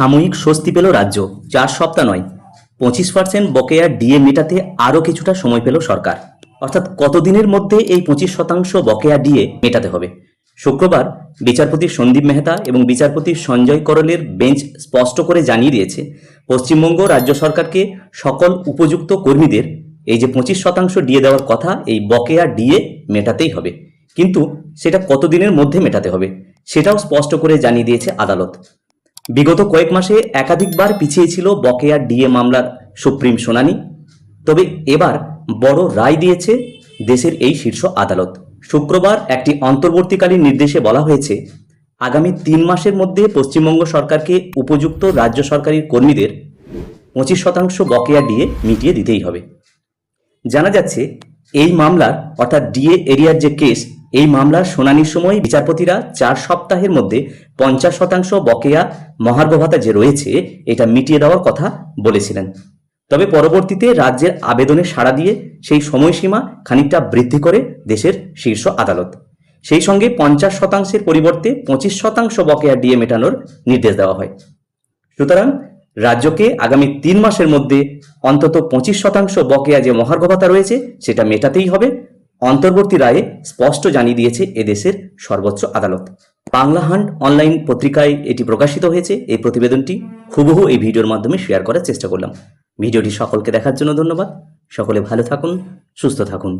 সাময়িক স্বস্তি পেল রাজ্য। চার সপ্তাহ নয়। পঁচিশ পার্সেন্ট বকেয়া ডিএ মেটাতে আরও কিছুটা সময় পেল সরকার। অর্থাৎ কতদিনের মধ্যে এই পঁচিশ শতাংশ বকেয়া ডিএ মেটাতে হবে? শুক্রবার বিচারপতি সন্দীপ মেহতা এবং বিচারপতি সঞ্জয় করলের বেঞ্চ স্পষ্ট করে জানিয়ে দিয়েছে, পশ্চিমবঙ্গ রাজ্য সরকারকে সকল উপযুক্ত কর্মীদের এই যে পঁচিশ শতাংশ ডিএ দেওয়ার কথা, এই বকেয়া ডিএ মেটাতেই হবে। কিন্তু সেটা কতদিনের মধ্যে মেটাতে হবে, সেটাও স্পষ্ট করে জানিয়ে দিয়েছে আদালত। বিগত কয়েক মাসে একাধিকবার পিছিয়ে ছিল বকেয়া ডিএ মামলার সুপ্রিম শুনানি। তবে এবার বড় রায় দিয়েছে দেশের এই শীর্ষ আদালত। শুক্রবার একটি অন্তর্বর্তীকালীন নির্দেশে বলা হয়েছে, আগামী তিন মাসের মধ্যে পশ্চিমবঙ্গ সরকারকে উপযুক্ত রাজ্য সরকারের কর্মীদের পঁচিশ শতাংশ বকেয়া ডিএ মিটিয়ে দিতেই হবে। জানা যাচ্ছে, এই মামলার অর্থাৎ ডিএ এরিয়ার যে কেস এই মামলার শুনানির সময় বিচারপতিরা চার সপ্তাহের মধ্যে পঞ্চাশ শতাংশ বকেয়া মহার্ঘ ভাতা যে রয়েছে, এটা মিটিয়ে দেওয়ার কথা বলেছিলেন। তবে পরবর্তীতে রাজ্যের আবেদনে সাড়া দিয়ে সেই সময়সীমা খানিকটা বৃদ্ধি করে দেশের শীর্ষ আদালত। সেই সঙ্গে পঞ্চাশ শতাংশের পরিবর্তে পঁচিশ শতাংশ বকেয়া ডিএ মেটানোর নির্দেশ দেওয়া হয়। সুতরাং রাজ্যকে আগামী তিন মাসের মধ্যে অন্তত পঁচিশ শতাংশ বকেয়া যে মহার্ঘ ভাতা রয়েছে, সেটা মেটাতেই হবে। অন্তর্বর্তী রায়ে স্পষ্ট জানিয়ে দিয়েছে এদেশের সর্বোচ্চ আদালত। বাংলা হান্ট অনলাইন পত্রিকায় এটি প্রকাশিত হয়েছে। এই প্রতিবেদনটি হুবহু এই ভিডিওর মাধ্যমে শেয়ার করার চেষ্টা করলাম। ভিডিওটি সকলকে দেখার জন্য ধন্যবাদ। সকলে ভালো থাকুন, সুস্থ থাকুন।